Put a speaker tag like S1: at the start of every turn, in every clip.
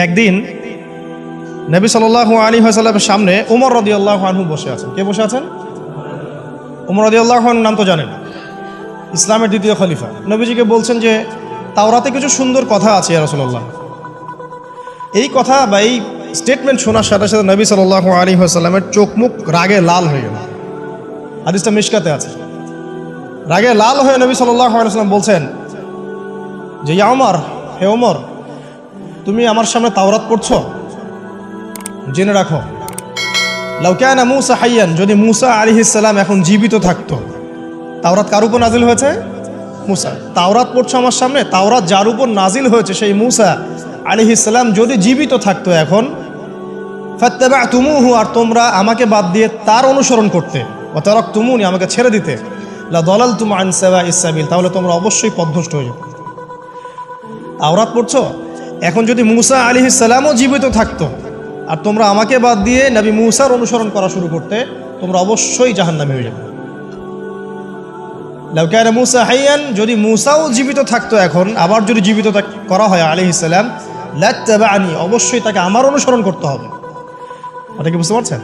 S1: একদিন নবী সাল আলী হাসাল্লামের সামনে উমর রদি আল্লাহ বসে আছেন। কে বসে আছেন? উমর রদি আল্লাহ নাম তো জানেন ইসলামের দ্বিতীয় খলিফা। নবীজিকে বলছেন যে, তাওরাতে কিছু সুন্দর কথা আছে রসল্লাহ এই কথা বা এই স্টেটমেন্ট শোনার সাথে সাথে নবী সাল আলী হাসাল্লামের চোখ মুখ রাগে লাল হয়ে গেল। হাদিসটা মিশকাতে আছে। রাগে লাল হয়ে নবী সাল্লাহ আলাইসাল্লাম বলছেন যে, ইয়া ওমর হে ওমর তুমি আমার সামনে তাওরাত পড়ছো? জেনে রাখো। লাউকানা মুসা হাইয়ান, যদি মুসা আলিহিসাল্লাম এখন জীবিত থাকতো, তাওরাত কার উপর নাজিল হয়েছে? মুসা। তাওরাত পড়ছো আমার সামনে, তাওরাত যার উপর নাজিল হয়েছে সেই মুসা আলিহিসাল্লাম যদি জীবিত থাকতো এখন ফাত্তাবা তুমুহু আর তোমরা আমাকে বাদ দিয়ে তার অনুসরণ করতে ও তারক তুমুনি আমাকে ছেড়ে দিতে লা দলাল তুম আনসাবা ইসাবিল তাহলে তোমরা অবশ্যই পদভ্রষ্ট হয়ে যাবে আওরাত পড়ছো? এখন যদি মুসা আলী ইসালামও জীবিত থাকতো, আর তোমরা আমাকে বাদ দিয়ে নবী মুসার অনুসরণ করা শুরু করতে, তোমরা অবশ্যই জাহান্নামে হয়ে যাবে। লাউকায়না মুসা হাইয়ান, যদি মুসাও জীবিত থাকতো এখন, আবার যদি জীবিত করা হয় আলী ইসালাম লাত্তাবা আনি অবশ্যই তাকে আমার অনুসরণ করতে হবে। ওটা কি বুঝতে পারছেন?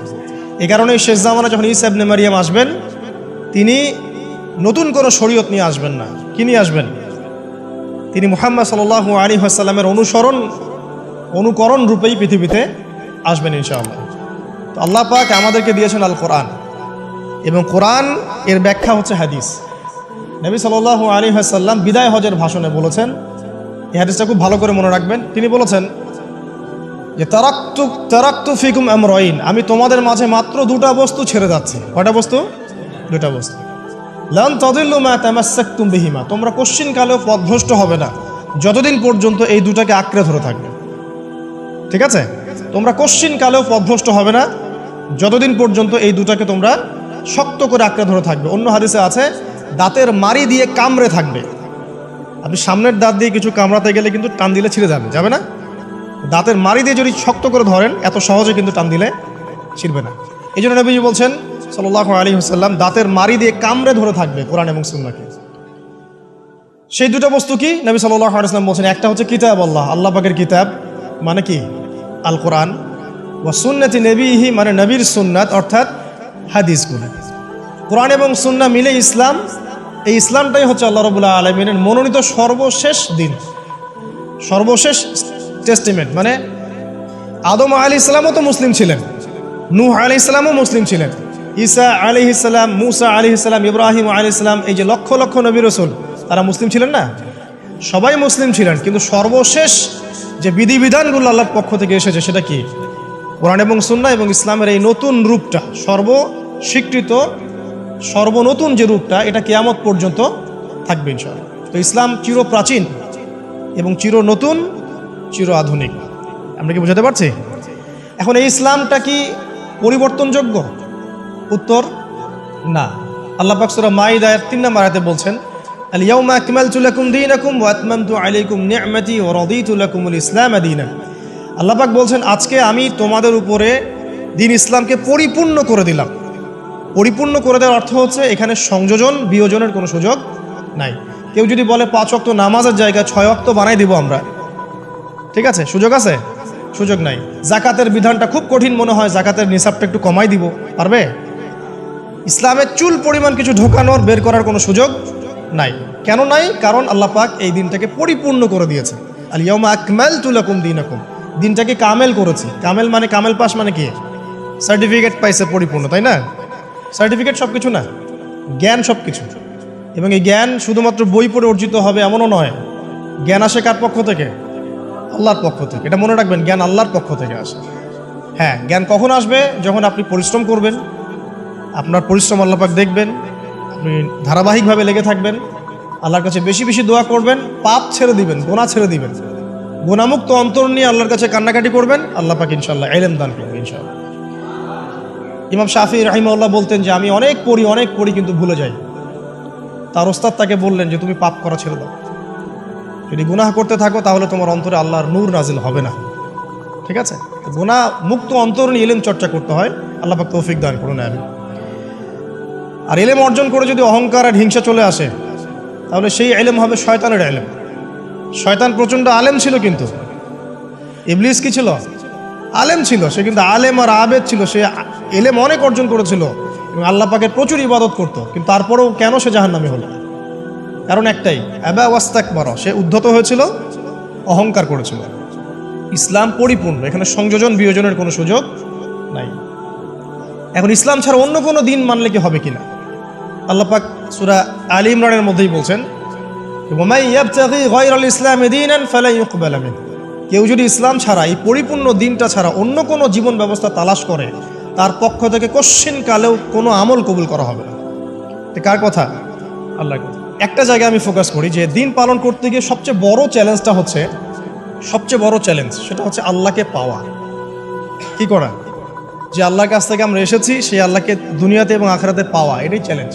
S1: এই কারণে শেষ জামানা যখন ইসা ইবনে মারিয়াম আসবেন, তিনি নতুন কোনো শরীয়ত নিয়ে আসবেন না। কি নিয়ে আসবেন? তিনি মুহাম্মদ সাল আলী আসাল্লামের অনুসরণ, অনুকরণ রূপেই পৃথিবীতে আসবেন ইনশাআল্লাহ। তো আল্লাহ পাক আমাদেরকে দিয়েছেন আল কোরআন এবং কোরআন এর ব্যাখ্যা হচ্ছে হাদিস। নবী সাল আলী আসাল্লাম বিদায় হজের ভাষণে বলেছেন, এই হাদিসটা খুব ভালো করে মনে রাখবেন। তিনি বলেছেন যে, তারাক্তু তারাক্তু ফিকুম আমরইন। আমি তোমাদের মাঝে মাত্র দুটা বস্তু ছেড়ে যাচ্ছি। কটা বস্তু? দুটা বস্তু। লান তদিল্লু মা তামাসাক্তুম বিহিমা। তোমরা কোশ্চিন কালেও পথভ্রষ্ট হবে না। যতদিন পর্যন্ত এই দুটাকে আঁকড়ে ধরে থাকবে। ঠিক আছে? তোমরা কোশ্চিন কালেও হবে না। যতদিন পর্যন্ত এই দুটাকে তোমরা শক্ত করে আঁকড়ে ধরে থাকবে। অন্য হাদিসে আছে, দাঁতের মারি দিয়ে কামড়ে থাকবে। আপনি সামনের দাঁত দিয়ে কিছু কামড়াতে গেলে কিন্তু টান দিলে ছিঁড়ে যাবে। যাবে না? দাঁতের মারি দিয়ে যদি শক্ত করে ধরেন, এত সহজে কিন্তু টান দিলে ছিঁড়বে না। এই জন্য নবীজি বলছেন সাল্লাহ আলী হাসাল্লাম দাঁতের মারি দিয়ে কামড়ে ধরে থাকবে কোরআন এবং সুন্নাকে। সেই দুটো বস্তু কি? নবী সাল্লাহ আলাইসলাম বলছেন, একটা হচ্ছে কিতাব আল্লাহ আল্লাহ পাকের কিতাব মানে কি? আল কোরআন ও সুন্নতি নবীহি মানে নবীর সুন্নাত, অর্থাৎ হাদিসগুলো। কোরআন এবং সুন্না মিলে ইসলাম, এই ইসলামটাই হচ্ছে আল্লাহ রবুল্লাহ আলমিনের মনোনীত সর্বশেষ দিন। সর্বশেষ টেস্টিমেন্ট মানে আদম আলী ইসলামও তো মুসলিম ছিলেন, নূহ আলী ইসলামও মুসলিম ছিলেন। ঈসা আলী ইসলাম মুসা আলী ইসলাম ইব্রাহিম আলী ইসলাম এই যে লক্ষ লক্ষ নবী রসুল, তারা মুসলিম ছিলেন না? সবাই মুসলিম ছিলেন, কিন্তু সর্বশেষ যে বিধিবিধানগুলো আল্লাহর পক্ষ থেকে এসেছে সেটা কি? কোরআন এবং সুন্না এবং ইসলামের এই নতুন রূপটা সর্ব স্বীকৃত সর্বনতুন যে রূপটা, এটা কেয়ামত পর্যন্ত থাকবে ইনশাআল্লাহ। তো ইসলাম চির প্রাচীন এবং চির নতুন চির আধুনিক আমরা কি বোঝাতে পারছি? এখন এই ইসলামটা কি পরিবর্তনযোগ্য? উত্তর, না। আল্লাহ পাক সূরা মাইদার তিন নম্বর আয়াতে বলছেন ইসলাম আল্লাহ বলছেন, আজকে আমি তোমাদের উপরে দিন ইসলামকে পরিপূর্ণ করে দিলাম। পরিপূর্ণ করে দেওয়ার অর্থ হচ্ছে, এখানে সংযোজন, বিয়োজনের কোনো সুযোগ নাই। কেউ যদি বলে, পাঁচ অক্ত নামাজের জায়গায় ছয় অক্ত বানাই দিব আমরা। ঠিক আছে? সুযোগ আছে? সুযোগ নাই। জাকাতের বিধানটা খুব কঠিন মনে হয়, জাকাতের নিসাবটা একটু কমাই দিব। পারবে? ইসলামের চুল পরিমাণ কিছু ঢোকানোর বের করার কোনো সুযোগ নাই। কেন নাই? কারণ আল্লাহ পাক এই দিনটাকে পরিপূর্ণ করে দিয়েছে আলিয়াউমা আকমাল তুলাকুম দিনাকুম। দিনটাকে কামেল করেছি। কামেল মানে কামেল পাস মানে কি? সার্টিফিকেট পাইছে পরিপূর্ণ, তাই না? সার্টিফিকেট সব কিছু না? জ্ঞান সব কিছু এবং এই জ্ঞান শুধুমাত্র বই পড়ে অর্জিত হবে এমনও নয়। জ্ঞান আসে কার পক্ষ থেকে? আল্লাহর পক্ষ থেকে। এটা মনে রাখবেন, জ্ঞান আল্লাহর পক্ষ থেকে আসে। হ্যাঁ জ্ঞান কখন আসবে? যখন আপনি পরিশ্রম করবেন আপনার পরিশ্রম আল্লাপাক দেখবেন, আপনি ধারাবাহিকভাবে লেগে থাকবেন, আল্লাহর কাছে বেশি বেশি দোয়া করবেন, পাপ ছেড়ে দিবেন, গোনা ছেড়ে দিবেন। গোনামুক্ত অন্তর নিয়ে আল্লাহর কাছে কান্নাকাটি করবেন, আল্লাহ পাক ইনশাল্লাহ এলেম দান করবেন ইনশাল্লাহ ইমাম শাফি রাহিমাল্লাহ বলতেন যে, আমি অনেক পড়ি অনেক পড়ি কিন্তু ভুলে যাই। তার ওস্তাদ তাকে বললেন যে, তুমি পাপ করা ছেড়ে দাও। যদি গুনাহ করতে থাকো, তাহলে তোমার অন্তরে আল্লাহর নূর নাজিল হবে না। ঠিক আছে? গুনাহ মুক্ত অন্তর নিয়ে এলেম চর্চা করতে হয়। আল্লাহ পাক তৌফিক দান করুন আমি আর এলেম অর্জন করে যদি অহংকার আর হিংসা চলে আসে, তাহলে সেই এলেম হবে শয়তানের এলেম শয়তান প্রচণ্ড আলেম ছিল কিন্তু। ইবলিস কি ছিল? আলেম ছিল, সে কিন্তু আলেম আর আবেদ ছিল। সে এলেম অনেক অর্জন করেছিল এবং আল্লাহ পাকের প্রচুর ইবাদত করতো, কিন্তু তারপরেও কেন সে জাহান্নামী হলো? কারণ একটাই অ্যাবা ওয়াস্তাক বড় সে উদ্ধত হয়েছিল, অহংকার করেছিল। ইসলাম পরিপূর্ণ, এখানে সংযোজন, বিয়োজনের কোনো সুযোগ নাই। এখন ইসলাম ছাড়া অন্য কোনো দিন মানলে কি হবে কিনা? আল্লাহ পাক সুরা আলী ইমরানের মধ্যেই বলছেন ইসলামি কেউ যদি ইসলাম ছাড়া এই পরিপূর্ণ দিনটা ছাড়া অন্য কোনো জীবন ব্যবস্থা তালাশ করে, তার পক্ষ থেকে কশ্চিন কালেও কোনো আমল কবুল করা হবে না। কার কথা? আল্লাহ একটা জায়গায় আমি ফোকাস করি যে দিন পালন করতে গিয়ে সবচেয়ে বড় চ্যালেঞ্জটা হচ্ছে, সবচেয়ে বড় চ্যালেঞ্জ সেটা হচ্ছে আল্লাহকে পাওয়া। কি করা? যে আল্লাহর কাছ থেকে আমরা এসেছি, সেই আল্লাহকে দুনিয়াতে এবং আখরাতে পাওয়া, এটাই চ্যালেঞ্জ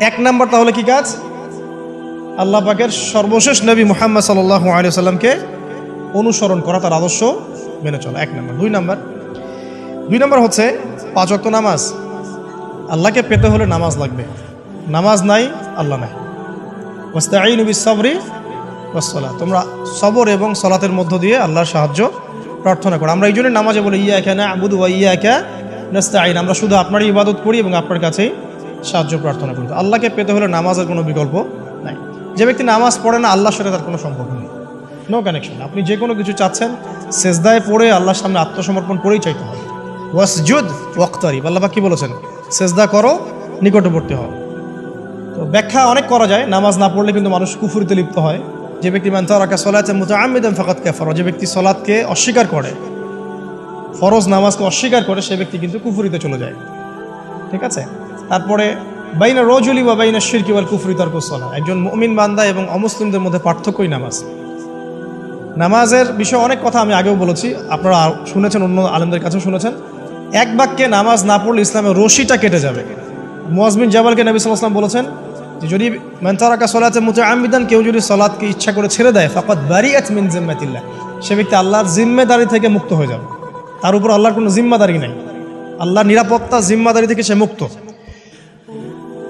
S1: এক নাম্বার তাহলে কি কাজ? আল্লাহ পাকের সর্বশেষ নবী মোহাম্মদ সাল্লাহ আলিয়া সাল্লামকে অনুসরণ করা তার আদর্শ মেনে চলা। এক নাম্বার। দুই নাম্বার। দুই নাম্বার হচ্ছে পাঁচ অক্ত নামাজ। আল্লাহকে পেতে হলে নামাজ লাগবে। নামাজ নাই, আল্লাহ নাই। ওয়াস্তাঈন বিস সাবরি ওয়াসসালা তোমরা সবর এবং সলাতের মধ্য দিয়ে আল্লাহর সাহায্য প্রার্থনা করো। আমরা এই জন্য নামাজে বলি ইয়া একা না আবুদু ইয়া একা আইন আমরা শুধু আপনারই ইবাদত করি এবং আপনার কাছেই সাহায্য প্রার্থনা করি। তো আল্লাহকে পেতে হলে নামাজের কোনো বিকল্প নাই। যে ব্যক্তি নামাজ পড়ে না, আল্লাহর সাথে তার কোনো সম্পর্ক নেই। নো কানেকশন আপনি যে কোনো কিছু চাচ্ছেন, সেজদায় পড়ে আল্লাহর সামনে আত্মসমর্পণ করেই চাইতে হবে। ওয়াসজুদ ওয়াক্তারিব। আল্লাহ কি বলেছেন? সেজদা করো, নিকটবর্তী হও। তো ব্যাখ্যা অনেক করা যায়। নামাজ না পড়লে কিন্তু মানুষ কুফুরিতে লিপ্ত হয়। যে ব্যক্তি মানতারাকা সলাতে মুতাআম্মিদান ফাকাত কাফার। যে ব্যক্তি সলাৎকে অস্বীকার করে, ফরজ নামাজকে অস্বীকার করে, সে ব্যক্তি কিন্তু কুফুরিতে চলে যায়। ঠিক আছে? তারপরে বাইনা রজুলি বা বাইনা শিরকি ওয়াল কুফরি তর্ক সলা। একজন মুমিন বান্দা এবং অমুসলিমদের মধ্যে পার্থক্যই নামাজ। নামাজের বিষয়ে অনেক কথা আমি আগেও বলেছি, আপনারা শুনেছেন, অন্য আলেমদের কাছেও শুনেছেন। এক বাক্যে নামাজ না পড়লে ইসলামের রশিটা কেটে যাবে। মুয়াজমিন জাবালকে নবী সাল্লাহ আসলাম বলেছেন যে, যদি মেন্তারাকা সলাতে মুতে আমিদান কেউ যদি সলাৎকে ইচ্ছা করে ছেড়ে দেয় ফাকাত বারিয়াত মিন জিম্মাতিল্লাহ। সে ব্যক্তি আল্লাহর জিম্মেদারি থেকে মুক্ত হয়ে যাবে। তার উপর আল্লাহর কোনো জিম্মাদারি নাই। আল্লাহর নিরাপত্তা জিম্মাদারি থেকে সে মুক্ত।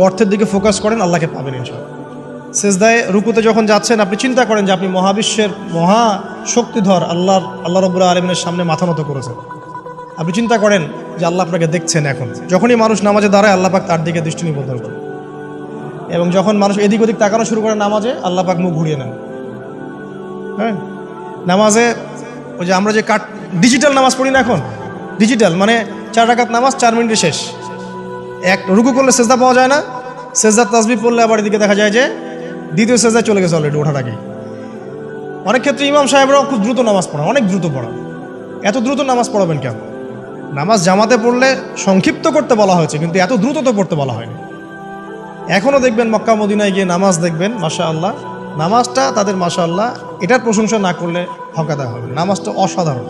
S1: অর্থের দিকে ফোকাস করেন, আল্লাহকে পাবেন ইনশাআল্লাহ। সেজদায় রুকুতে যখন যাচ্ছেন, আপনি চিন্তা করেন যে আপনি মহাবিশ্বের মহা শক্তিধর, আল্লাহর, আল্লাহ রবুল্লাহ আলমিনের সামনে মাথা নত করেছেন। আপনি চিন্তা করেন যে আল্লাহ আপনাকে দেখছেন এখন। যখনই মানুষ নামাজে দাঁড়ায়, আল্লাহ পাক তার দিকে দৃষ্টি নিবদ্ধন করে এবং যখন মানুষ এদিক ওদিক তাকানো শুরু করে নামাজে, আল্লাহ পাক মুখ ঘুরিয়ে নেন। হ্যাঁ? নামাজে ওই যে আমরা যে কাট ডিজিটাল নামাজ পড়ি না এখন? ডিজিটাল মানে চার রাকাত নামাজ, চার মিনিটে শেষ। এক রুকু করলে সেজদা পাওয়া যায় না। সেজদার তাসবি পড়লে আবার এদিকে দেখা যায় যে দ্বিতীয় সেজদা চলে গেছে অলরেডি ওঠার আগে অনেক ক্ষেত্রে ইমাম সাহেবরাও খুব দ্রুত নামাজ পড়া অনেক দ্রুত পড়া এত দ্রুত নামাজ পড়াবেন কেন? নামাজ জামাতে পড়লে সংক্ষিপ্ত করতে বলা হয়েছে, কিন্তু এত দ্রুত তো পড়তে বলা হয়নি। এখনও দেখবেন মক্কা মদিনায় গিয়ে নামাজ দেখবেন মাশা আল্লাহ নামাজটা তাদের মাশা আল্লাহ এটার প্রশংসা না করলে হকাদা হবে নামাজটা অসাধারণ।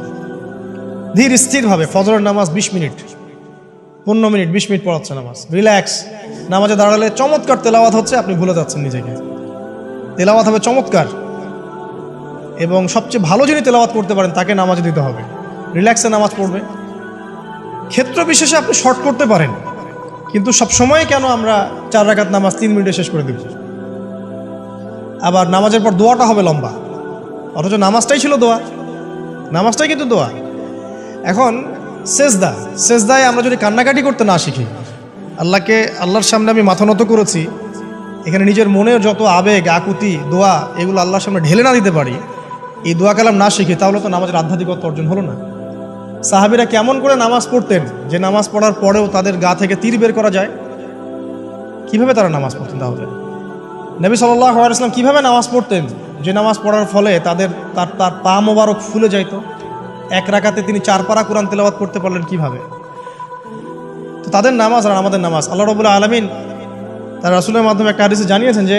S1: ধীর স্থিরভাবে ফজরের নামাজ বিশ মিনিট। পনেরো মিনিট, বিশ মিনিট পড়াচ্ছে নামাজ। রিল্যাক্স নামাজে দাঁড়ালে চমৎকার তেলাওয়াত হচ্ছে, আপনি ভুলে যাচ্ছেন নিজেকে। তেলাওয়াত হবে চমৎকার। এবং সবচেয়ে ভালো যিনি তেলাওয়াত করতে পারেন, তাকে নামাজে দিতে হবে। রিল্যাক্সে নামাজ পড়বে। ক্ষেত্র বিশেষে আপনি শর্ট করতে পারেন। কিন্তু সব সময় কেন আমরা চার রাকাত নামাজ তিন মিনিটে শেষ করে দিব? আবার নামাজের পর দোয়াটা হবে লম্বা। অথচ নামাজটাই ছিল দোয়া। নামাজটাই কিন্তু দোয়া। এখন সেজদা, সেজদায় আমরা যদি কান্নাকাটি করতে না শিখি, আল্লাহকে, আল্লাহর সামনে আমি মাথা নত করেছি, এখানে নিজের মনের যত আবেগ, আকুতি, দোয়া, এগুলো আল্লাহর সামনে ঢেলে না দিতে পারি, এই দোয়া কালাম না শিখি তাহলে তো নামাজের আধ্যাত্মিকত্ব অর্জন হলো না। সাহাবিরা কেমন করে নামাজ পড়তেন যে নামাজ পড়ার পরেও তাদের গা থেকে তীর বের করা যায়? কীভাবে তারা নামাজ পড়তেন তাহলে? নবী সাল্লাহ আলাইসলাম কীভাবে নামাজ পড়তেন? যে নামাজ পড়ার ফলে তাদের, তার তার পা মোবারক ফুলে যাইতো। এক রাকাতে তিনি চার পারা কোরআন তেলাওয়াত করতে পারলেন কীভাবে? তো তাদের নামাজ আর আমাদের নামাজ, আল্লাহ রবুল্লাহ আলমিন তার রাসুলের মাধ্যমে একটা হাদিসে জানিয়েছেন যে,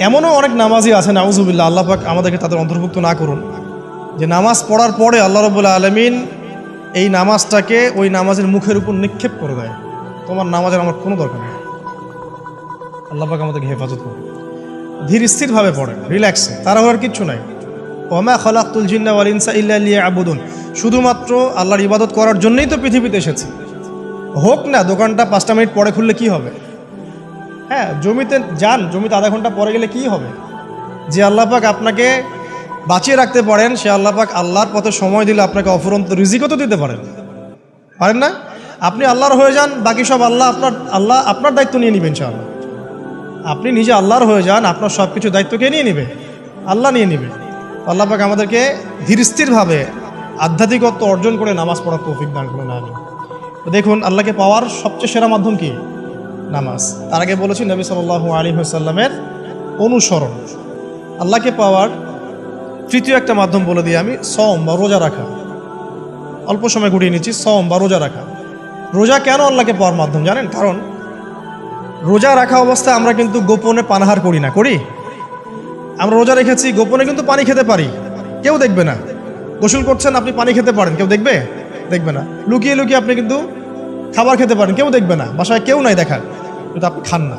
S1: এমনও অনেক নামাজই আছে, নাউজুবিল্লাহ, আল্লাহ পাক আমাদেরকে তাদের অন্তর্ভুক্ত না করুন। যে নামাজ পড়ার পরে আল্লাহ রবুল্লাহ আলমিন এই নামাজটাকে ওই নামাজের মুখের উপর নিক্ষেপ করে দেয়। তোমার নামাজের আমার কোনো দরকার নেই। আল্লাহ পাক আমাদেরকে হেফাজত করুন। ধীর স্থিরভাবে পড়ে রিল্যাক্সে তারা হওয়ার কিচ্ছু নাই। ওমা খলাকুল জিন্না ওয়াল ইনসা ইল্লা আবুদুন শুধুমাত্র আল্লাহর ইবাদত করার জন্যই তো পৃথিবীতে এসেছে। হোক না, দোকানটা পাঁচটা মিনিট পরে খুললে কি হবে? হ্যাঁ জমিতে যান, জমিতে আধা ঘণ্টা পরে গেলে কি হবে? যে আল্লাহ পাক আপনাকে বাঁচিয়ে রাখতে পারেন, সে আল্লাহ পাক আল্লাহর পথে সময় দিলে আপনাকে অফুরন্ত রিজিকও তো দিতে পারেন। পারেন না? আপনি আল্লাহর হয়ে যান, বাকি সব আল্লাহ আপনার আল্লাহ আপনার দায়িত্ব নিয়ে নেবেন ইনশাআল্লাহ। আপনি নিজে আল্লাহর হয়ে যান, আপনার সব কিছু দায়িত্ব কে নিয়ে নেবে, আল্লাহ নিয়ে নেবে। আল্লাহ পাক আমাদেরকে ধীরস্থিরভাবে আধ্যাত্মিকত্ব অর্জন করে নামাজ পড়ার তৌফিক দান করে না দেখুন, আল্লাহকে পাওয়ার সবচেয়ে সেরা মাধ্যম কি? নামাজ। তার আগে বলেছি নবী সাল আলী অনুসরণ। আল্লাহকে পাওয়ার তৃতীয় একটা মাধ্যম বলে দিই আমি সম বা রোজা রাখা। অল্প সময় ঘুরিয়ে নিচ্ছি সম বা রোজা রাখা। রোজা কেন আল্লাহকে পাওয়ার মাধ্যম জানেন? কারণ রোজা রাখা অবস্থায় আমরা কিন্তু গোপনে পানাহার করি না, করি? আমরা রোজা রেখেছি, গোপনে কিন্তু পানি খেতে পারি। কেউ দেখবে না। গোসল করছেন, আপনি পানি খেতে পারেন। কেউ দেখবে? দেখবে না। লুকিয়ে লুকিয়ে আপনি কিন্তু খাবার খেতে পারেন। কেউ দেখবে না। বাসায় কেউ নাই দেখার। কিন্তু আপনি খান না।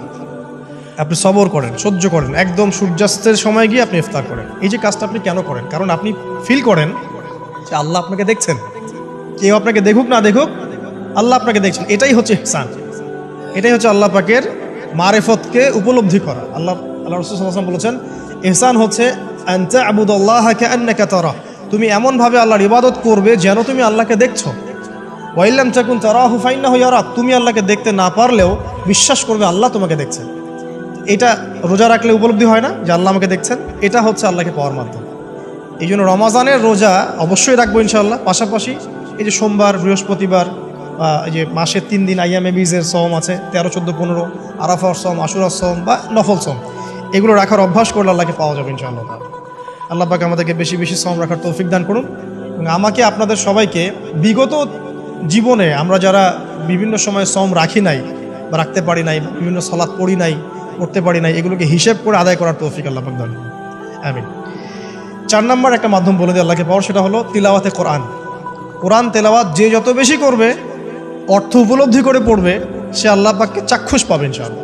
S1: আপনি সবর করেন, সহ্য করেন। একদম সূর্যাস্তের সময় গিয়ে আপনি ইফতার করেন। এই যে কাজটা আপনি কেন করেন? কারণ আপনি ফিল করেন যে আল্লাহ আপনাকে দেখছেন। কেউ আপনাকে দেখুক, না দেখুক, আল্লাহ আপনাকে দেখছেন। এটাই হচ্ছে ইহসান। এটাই হচ্ছে আল্লাহ পাকের মারেফতকে উপলব্ধি করা। আল্লাহ আল্লাহ রসুল বলেছেন ইহসান হচ্ছে তুমি এমনভাবে আল্লাহর ইবাদত করবে যেন তুমি আল্লাহকে দেখছ। ওয়াইল্লাম চাকুন তারা হুফাইন্না হইয়ারা তুমি আল্লাহকে দেখতে না পারলেও বিশ্বাস করবে আল্লাহ তোমাকে দেখছেন। এটা রোজা রাখলে উপলব্ধি হয় না যে আল্লাহ আমাকে দেখছেন। এটা হচ্ছে আল্লাহকে পাওয়ার মাধ্যম। এই জন্য রমাজানের রোজা অবশ্যই রাখব ইনশাল্লাহ পাশাপাশি এই যে সোমবার, বৃহস্পতিবার এই যে মাসের তিন দিন আইয়ামে বীজের সম আছে, তেরো, চোদ্দ, পনেরো, আরাফার সম আশুরার সম বা নফল সম এগুলো রাখার অভ্যাস করলে আল্লাহকে পাওয়া যাবে ইনশাআল্লাহ আল্লাহ পাকে আমাদেরকে বেশি বেশি সম রাখার তৌফিক দান করুন এবং আমাকে আপনাদের সবাইকে বিগত জীবনে আমরা যারা বিভিন্ন সময় শ্রম রাখি নাই বা রাখতে পারি নাই, বিভিন্ন সলাদ পড়ি নাই করতে পারি নাই, এগুলোকে হিসেব করে আদায় করার তৌফিক আল্লাহ পাক দান আমিন। চার নম্বর একটা মাধ্যম বলে দিয়ে আল্লাহকে পাওয়ার সেটা হলো তিলাওয়াতে কোরআন। কোরআন তেলাওয়াত যে যত বেশি করবে, অর্থ উপলব্ধি করে পড়বে, সে আল্লাহ পাককে চাক্ষুষ পাবে ইনশাআল্লাহ।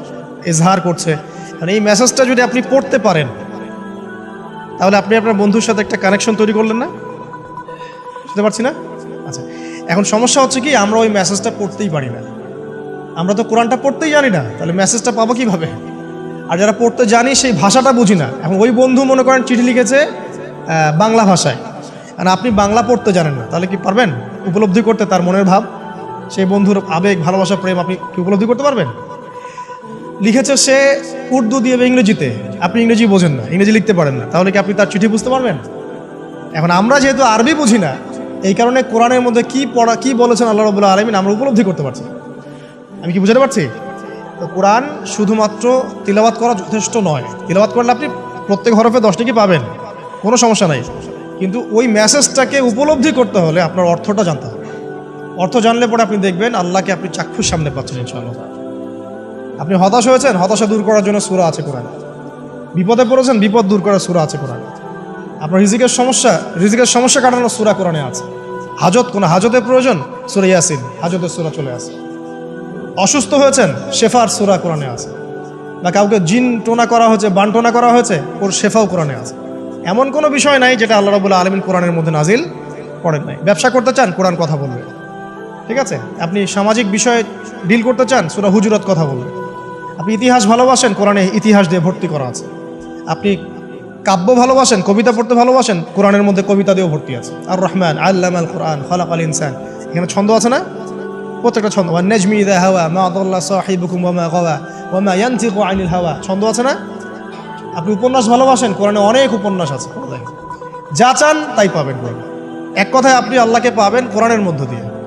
S1: এজহার করছে। এই মেসেজটা যদি আপনি পড়তে পারেন, তাহলে আপনি আপনার বন্ধুর সাথে একটা কানেকশন তৈরি করলেন না? বুঝতে পারছি না? আচ্ছা এখন সমস্যা হচ্ছে কি, আমরা ওই মেসেজটা পড়তেই পারি না। আমরা তো কোরআনটা পড়তেই জানি না, তাহলে মেসেজটা পাবো কীভাবে? আর যারা পড়তে জানি, সেই ভাষাটা বুঝি না। এখন ওই বন্ধু মনে করেন চিঠি লিখেছে বাংলা ভাষায়। আর আপনি বাংলা পড়তে জানেন না, তাহলে কি পারবেন? উপলব্ধি করতে তার মনের ভাব? সেই বন্ধুর আবেগ, ভালোবাসা, প্রেম আপনি কি উপলব্ধি করতে পারবেন? লিখেছে সে উর্দু দিয়ে বা ইংরেজিতে। আপনি ইংরেজি বোঝেন না, ইংরেজি লিখতে পারেন না। তাহলে কি আপনি তার চিঠি বুঝতে পারবেন? এখন আমরা যেহেতু আরবি বুঝি না, এই কারণে কোরআনের মধ্যে কি পড়া, কি বলেছেন আল্লাহ রবুল্লাহ আলমিন আমরা উপলব্ধি করতে পারছি আমি কি বুঝাতে পারছি? তো কোরআন শুধুমাত্র তিলাবাত করা যথেষ্ট নয়। তিলাবাত করলে আপনি প্রত্যেক হরফে দশটি কি পাবেন? কোনো সমস্যা নাই। কিন্তু ওই মেসেজটাকে উপলব্ধি করতে হলে আপনার অর্থটা জানতে হবে। অর্থ জানলে পরে আপনি দেখবেন আল্লাহকে আপনি চাক্ষুর সামনে পাচ্ছেন ইনশাআল্লাহ। আপনি হতাশ হয়েছেন? হতাশা দূর করার জন্য সুরা আছে কোরআন। বিপদে পড়েছেন? বিপদ দূর করার সুরা আছে কোরআন। আপনার রিজিকের সমস্যা রিজিকের সমস্যা কাটানোর সুরা কোরআনে আছে। হাজত, কোনো হাজতের প্রয়োজন? সুরা ইয়াসিন, হাজতের সুরা চলে আসে। অসুস্থ হয়েছেন? শেফার সুরা কোরআনে আছে। বা কাউকে জিন টোনা করা হয়েছে, বান টোনা করা হয়েছে, ওর শেফাও কোরআনে আছে। এমন কোনো বিষয় নাই যেটা আল্লাহ রবুল্লা আলমিন কোরআনের মধ্যে নাজিল করেন নাই। ব্যবসা করতে চান, কোরআন কথা বলবে। ঠিক আছে? আপনি সামাজিক বিষয়ে ডিল করতে চান, সুরা হুজুরত কথা বলবে। আপনি ইতিহাস ভালোবাসেন, কোরআনে ইতিহাস দিয়ে ভর্তি করা আছে। আপনি কাব্য ভালোবাসেন, কবিতা পড়তে ভালোবাসেন, কোরআনের মধ্যে কবিতা দিয়েও ভর্তি আছে। আর রহমান আল্লাম আল কোরআন খালাক আল ইনসান। এখানে ছন্দ আছে না? প্রত্যেকটা ছন্দ। নেজমি ইদা হাওয়া, মা আদাল্লাহ সাহিবুকুম ওয়া মা গাওয়া, ওয়া মা ইয়ানতিকু আনিল হাওয়া। ছন্দ আছে না? আপনি উপন্যাস ভালোবাসেন, কোরআনে অনেক উপন্যাস আছে। যা চান তাই পাবেন কোরআনে। এক কথায় আপনি আল্লাহকে পাবেন কোরআনের মধ্য দিয়ে।